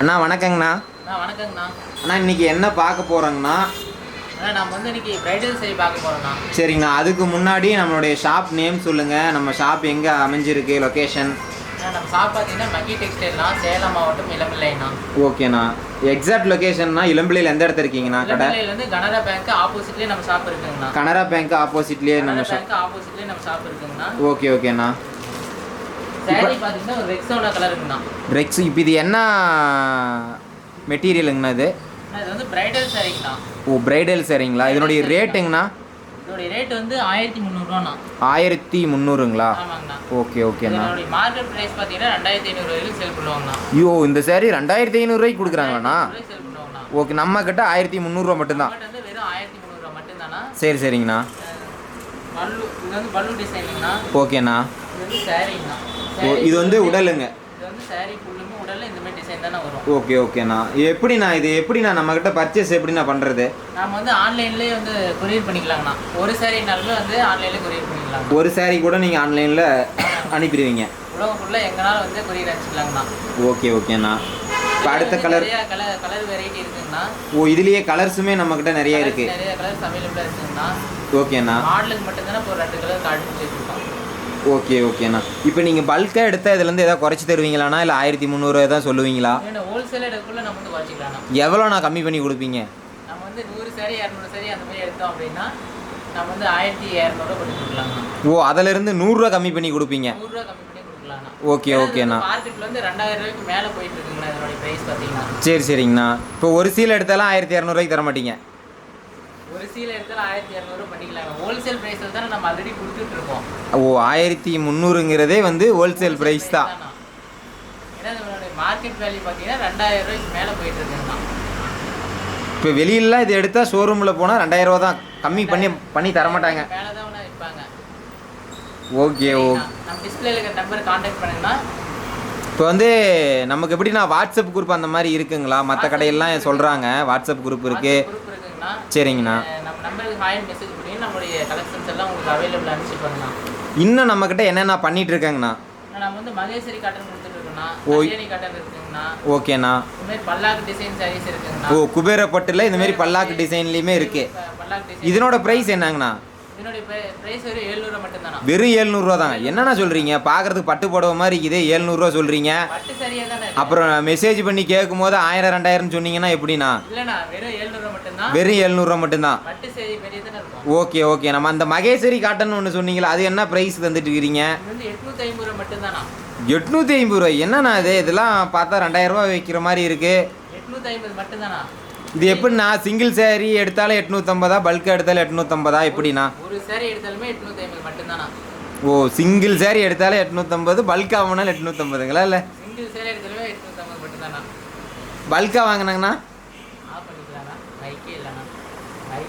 அண்ணா வணக்கங்கண்ணா. அண்ணா வணக்கங்கண்ணா. அண்ணா இன்னைக்கு என்ன பார்க்க போகிறோங்கண்ணா அண்ணா நம்ம வந்து இன்னைக்கு பிரைடல் சரி பார்க்க போகிறோண்ணா சரிங்கண்ணா. அதுக்கு முன்னாடி நம்மளுடைய ஷாப் நேம் சொல்லுங்கள் நம்ம ஷாப் எங்கே அமைஞ்சிருக்கு லொக்கேஷன் நம்ம ஷாப் பார்த்தீங்கன்னா மக்கி டெக்ஸ்டைல்னா சேலம் மாவட்டம் இளம்பிள்ளைண்ணா. ஓகேண்ணா. எக்ஸாக்ட் லொக்கேஷன்னா இளம்பிள்ளையில் எந்த இடத்துல இருக்கீங்கண்ணா கடை? இளம்பிள்ளையிலேருந்து கனரா பேங்க் ஆப்போசிட்லேயே நம்ம ஷாப் இருக்குங்கண்ணா. கனரா பேங்க் ஆப்போசிட்லேயே நம்ம ஷாப் ஆப்போசிட்லேயே நம்ம ஷாப் இருக்குங்கண்ணா. ஓகே ஓகேண்ணா சாரி பார்த்தீங்கன்னா ஒரு ரெக்ஸோனா கலர் இருக்குண்ணா ரெக்ஸ் இப்போ இது என்ன மெட்டீரியலுங்கண்ணா இது? ஓ பிரைடல் சரிங்களா இதனுடைய ரேட்டுங்கண்ணா இதோடைய ரேட் வந்து ஆயிரத்தி முந்நூறுவாண்ணா. ஆயிரத்தி முந்நூறுங்களா? ஓகே ஓகேண்ணா மார்க்கெட் ப்ரைஸ் பார்த்தீங்கன்னா ரெண்டாயிரத்தி ஐநூறு வரைக்கும் சேல் பண்ணுவாங்கண்ணா. ஐயோ இந்த saree ரெண்டாயிரத்தி ஐநூறுரூவாய்க்கு கொடுக்குறாங்களாண்ணா? ஓகே நம்ம கிட்ட ஆயிரத்தி முந்நூறுரூவா மட்டும்தான். வெறும் ஆயிரத்தி முந்நூறுவா மட்டும்தாண்ணா. சரி சரிங்கண்ணா. பல்லு இது வந்து பல்லு டிசைனுங்கண்ணா ஓகேண்ணா. இது வந்து சாரீங்கண்ணா இது வந்து உடலுங்க. இது வந்து சாரீ ஃபுல்லுமே உடல்ல இந்த மாதிரி டிசைன் தானே வரும். ஓகே ஓகேண்ணா எப்படிண்ணா இது எப்படிண்ணா நம்மக்கிட்ட பர்ச்சேஸ் எப்படிண்ணா பண்ணுறது நாம வந்து ஆன்லைன்லயே வந்து கொரியர் பண்ணிக்கலாங்கண்ணா. ஒரு சாரீனாலுமே வந்து ஆன்லைன்ல கொரியர் பண்ணிக்கலாம் ஒரு saree கூட நீங்கள் ஆன்லைனில் அனுப்பிடுவீங்க. உலகம் ஃபுல்லா எங்கனாலும் வந்து கொரியர் அனுப்பிச்சிக்கலாங்கண்ணா. ஓகே ஓகேண்ணா இப்போ அடுத்த கலர் கலர் கலர் வெரைட்டி இருக்குங்கண்ணா. ஓ இதுலேயே கலர்ஸுமே நம்மக்கிட்ட நிறைய இருக்குது நிறைய கலர்ஸ் அவைலபிளா இருக்குங்கண்ணா. ஓகேண்ணா மாடலுக்கு மட்டும்தானே இப்போ ரெண்டு கலர் கார்டு வச்சிருக்கோம். ஓகே ஓகேண்ணா இப்போ நீங்கள் பல்காக எடுத்தால் இதுலேருந்து எதாவது குறைச்சி தருவீங்களாண்ணா? இல்லை ஆயிரத்தி முந்நூறுவா தான் சொல்லுவீங்களா? ஹோல்சேல் எடுக்கக்குள்ள நம்ம வந்து குறைச்சிக்கலாம்ண்ணா எவ்வளோண்ணா கம்மி பண்ணி கொடுப்பீங்க? நம்ம வந்து நூறு சாரி இரநூறு சாரி அந்த மாதிரி எடுத்தோம் அப்படின்னா நம்ம வந்து ஆயிரத்தி இரநூறுவா பண்ணி கொடுக்கலாங்கண்ணா ஓ அதிலிருந்து நூறுரூவா கம்மி பண்ணி கொடுப்பீங்க? நூறுரூவா கம்மி பண்ணி கொடுக்கலாம்ண்ணா. ஓகே ஓகேண்ணா மார்க்கெட்ல வந்து ரெண்டாயிரம் ரூபாய்க்கு மேல போயிட்டு இருக்குங்கண்ணா இதனுடைய பிரைஸ் பாத்தீங்கன்னா சரி சரிங்கண்ணா. இப்போ ஒரு சீல் எடுத்தாலும் ஆயிரத்தி இரநூறுவாய்க்கு தர மாட்டீங்க ஒரு சீல எடுத்தாலும் ஆயிரத்தி இரநூறு பண்ணிக்கலாம் ஹோல்சேல் பிரைஸ்ல தானே நம்ம ஆல்ரெடி கொடுத்துட்டு இருக்கோம் ஓ ஆயிரத்தி முந்நூறுங்கிறதே வந்து ஹோல்சேல் ப்ரைஸ் தான்? ஏன்னா மார்க்கெட் வேல்யூ பாத்தீங்கன்னா ரெண்டாயிரம் ரூபாய்க்கு மேல போயிட்டு இருக்குங்கண்ணா இப்போ வெளியிலலாம் இது எடுத்தால் ஷோரூமில் போனால் ரெண்டாயிரம் ரூபா தான். கம்மி பண்ணி பண்ணி தர மாட்டாங்க. மேல தான் வேணா விற்பாங்க. Okay oh. நம்ம டிஸ்பிளேல இருக்கிற நம்பர் கான்டாக்ட் பண்ணுங்கன்னா இப்போ வந்து நமக்கு எப்படிண்ணா வாட்ஸ்அப் குரூப் அந்த மாதிரி இருக்குங்களா? மற்ற கடையெல்லாம் சொல்கிறாங்க வாட்ஸ்அப் குரூப் இருக்குது இருக்குங்கண்ணா சரிங்கண்ணா. நம்ம நம்பருக்கு ஹாய் மெசேஜ் பண்ணி நம்மளுடைய கலெக்ஷன்ஸ் எல்லாம் உங்களுக்கு அவைலபிள் அனுப்பிச்சிருப்பாங்கண்ணா இன்னும் நம்மக்கிட்ட என்னென்ன பண்ணிட்டு இருக்காங்கண்ணா? நம்ம வந்து மகேஸ்வரி காட்டன் கொடுத்துட்டு இருக்கோம்ண்ணா. ஓ. கல்யாணி காட்டன் இருக்குங்கண்ணா. ஓகேண்ணா. இந்த மாதிரி பல்லாக்கு டிசைன் சாரீஸ் இருக்குங்கண்ணா. ஓ குபேரப்பட்டில் இந்த மாதிரி பல்லாக்கு டிசைன்லேயுமே இருக்குது ப- பல்லாக்கு டிசைன் இதனோட ப்ரைஸ் என்னங்கண்ணா? வெறும் ஏழ்நூறுவா தாங்க என்னண்ணா சொல்கிறீங்க பார்க்குறதுக்கு பட்டு புடவை மாதிரி இருக்குது. ஏழ்நூறுவா சொல்கிறீங்க இருக்கு. அப்புறம் மெசேஜ் பண்ணி கேட்கும் போது ஆயிரம் ரெண்டாயிரம் சொன்னீங்கன்னா எப்படிண்ணா? வெறும் எழுநூறு மட்டும்தான். சரி ஓகே ஓகே. நம்ம அந்த மகேஸ்வரி காட்டன் ஒன்று சொன்னீங்களா அது என்ன ப்ரைஸ் தந்துட்டு இருக்கிறீங்க எட்நூற்றி ஐம்பது ரூபாய் என்னண்ணா இது? இதெல்லாம் பார்த்தா ரெண்டாயிரம் ரூபாய் வைக்கிற மாதிரி இருக்குது இது எப்படிண்ணா? சிங்கிள் saree எடுத்தாலும் எட்நூற்றம்பதா பல்க் எடுத்தாலும் எட்நூற்றம்பதா எப்படிண்ணா? ஒரு சாரி எடுத்தாலுமே எட்நூத்தி ஐம்பது மட்டும்தானா? ஓ சிங்கிள் saree எடுத்தாலும் எட்நூற்றம்பது பல்காக வாங்கினாலும் எட்நூற்றம்பதுங்களா இல்லை? சாரி பல்காக வாங்கினாங்கண்ணா mấy cái là mấy cái